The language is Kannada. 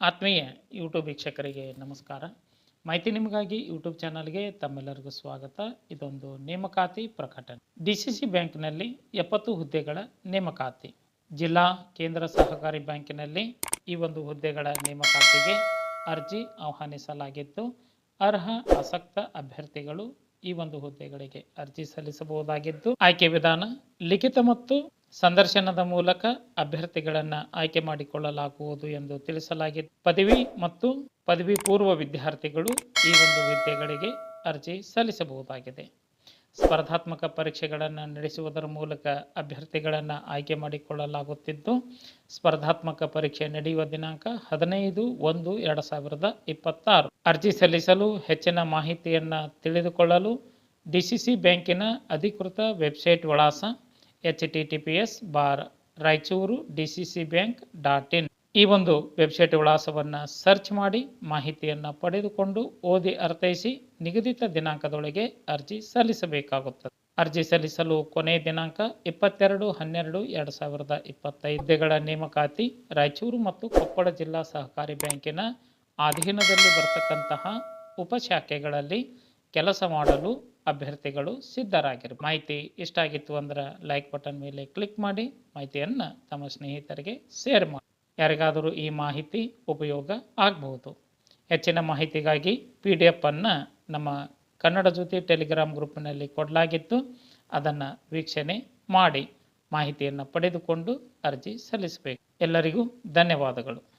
ಆತ್ಮೀಯ ಯೂಟ್ಯೂಬ್ ವೀಕ್ಷಕರಿಗೆ ನಮಸ್ಕಾರ. ಮಾಹಿತಿ ನಿಮಗಾಗಿ ಯೂಟ್ಯೂಬ್ ಚಾನಲ್ಗೆ ತಮ್ಮೆಲ್ಲರಿಗೂ ಸ್ವಾಗತ. ಇದೊಂದು ನೇಮಕಾತಿ ಪ್ರಕಟಣೆ. ಡಿ ಸಿ ಸಿ ಬ್ಯಾಂಕ್ನಲ್ಲಿ ಎಪ್ಪತ್ತು ಹುದ್ದೆಗಳ ನೇಮಕಾತಿ. ಜಿಲ್ಲಾ, ಕೇಂದ್ರ ಸಹಕಾರಿ ಬ್ಯಾಂಕಿನಲ್ಲಿ ಈ ಒಂದು ಹುದ್ದೆಗಳ ನೇಮಕಾತಿಗೆ ಅರ್ಜಿ ಆಹ್ವಾನಿಸಲಾಗಿದ್ದು ಅರ್ಹ, ಆಸಕ್ತ ಅಭ್ಯರ್ಥಿಗಳು ಈ ಒಂದು ಹುದ್ದೆಗಳಿಗೆ ಅರ್ಜಿ ಸಲ್ಲಿಸಬಹುದಾಗಿದ್ದು, ಆಯ್ಕೆ ವಿಧಾನ, ಲಿಖಿತ ಮತ್ತು ಸಂದರ್ಶನದ ಮೂಲಕ ಅಭ್ಯರ್ಥಿಗಳನ್ನು ಆಯ್ಕೆ ಮಾಡಿಕೊಳ್ಳಲಾಗುವುದು ಎಂದು ತಿಳಿಸಲಾಗಿದೆ. ಪದವಿ ಮತ್ತು ಪದವಿ ಪೂರ್ವ ವಿದ್ಯಾರ್ಥಿಗಳು ಈ ಒಂದು ಹುದ್ದೆಗಳಿಗೆ ಅರ್ಜಿ ಸಲ್ಲಿಸಬಹುದಾಗಿದೆ. ಸ್ಪರ್ಧಾತ್ಮಕ ಪರೀಕ್ಷೆಗಳನ್ನು ನಡೆಸುವುದರ ಮೂಲಕ ಅಭ್ಯರ್ಥಿಗಳನ್ನು ಆಯ್ಕೆ ಮಾಡಿಕೊಳ್ಳಲಾಗುತ್ತಿದ್ದು, ಸ್ಪರ್ಧಾತ್ಮಕ ಪರೀಕ್ಷೆ ನಡೆಯುವ ದಿನಾಂಕ ಹದಿನೈದು ಒಂದು ಎರಡು ಸಾವಿರದ ಇಪ್ಪತ್ತಾರು. ಅರ್ಜಿ ಸಲ್ಲಿಸಲು ಹೆಚ್ಚಿನ ಮಾಹಿತಿಯನ್ನು ತಿಳಿದುಕೊಳ್ಳಲು ಡಿ ಸಿ ಸಿ ಬ್ಯಾಂಕಿನ ಅಧಿಕೃತ ವೆಬ್ಸೈಟ್ ವಿಳಾಸ H T T P S bar Raichur D C C bank dot in. ಈ ಒಂದು ವೆಬ್ಸೈಟ್ ವಿಳಾಸವನ್ನು ಸರ್ಚ್ ಮಾಡಿ ಮಾಹಿತಿಯನ್ನು ಪಡೆದುಕೊಂಡು ಓದಿ ಅರ್ಥೈಸಿ ನಿಗದಿತ ದಿನಾಂಕದೊಳಗೆ ಅರ್ಜಿ ಸಲ್ಲಿಸಬೇಕಾಗುತ್ತದೆ. ಅರ್ಜಿ ಸಲ್ಲಿಸಲು ಕೊನೆ ದಿನಾಂಕ ಇಪ್ಪತ್ತೆರಡು ಹನ್ನೆರಡು ಎರಡು ಸಾವಿರದ ಇಪ್ಪತ್ತೈದುಗಳ ನೇಮಕಾತಿ ರಾಯಚೂರು ಮತ್ತು ಕೊಪ್ಪಳ ಜಿಲ್ಲಾ ಸಹಕಾರಿ ಬ್ಯಾಂಕಿನ ಅಧೀನದಲ್ಲಿ ಬರ್ತಕ್ಕಂತಹ ಉಪಶಾಖೆಗಳಲ್ಲಿ ಕೆಲಸ ಮಾಡಲು ಅಭ್ಯರ್ಥಿಗಳು ಸಿದ್ಧರಾಗಿರು. ಮಾಹಿತಿ ಇಷ್ಟ ಆಗಿತ್ತು ಅಂದ್ರೆ ಲೈಕ್ ಬಟನ್ ಮೇಲೆ ಕ್ಲಿಕ್ ಮಾಡಿ ಮಾಹಿತಿಯನ್ನು ತಮ್ಮ ಸ್ನೇಹಿತರಿಗೆ ಶೇರ್ ಮಾಡಿ. ಯಾರಿಗಾದರೂ ಈ ಮಾಹಿತಿ ಉಪಯೋಗ ಆಗಬಹುದು. ಹೆಚ್ಚಿನ ಮಾಹಿತಿಗಾಗಿ ಪಿ ಡಿ ಎಫನ್ನು ನಮ್ಮ ಕನ್ನಡ ಜೊತೆ ಟೆಲಿಗ್ರಾಮ್ ಗ್ರೂಪ್ನಲ್ಲಿ ಕೊಡಲಾಗಿತ್ತು. ಅದನ್ನು ವೀಕ್ಷಣೆ ಮಾಡಿ ಮಾಹಿತಿಯನ್ನು ಪಡೆದುಕೊಂಡು ಅರ್ಜಿ ಸಲ್ಲಿಸಬೇಕು. ಎಲ್ಲರಿಗೂ ಧನ್ಯವಾದಗಳು.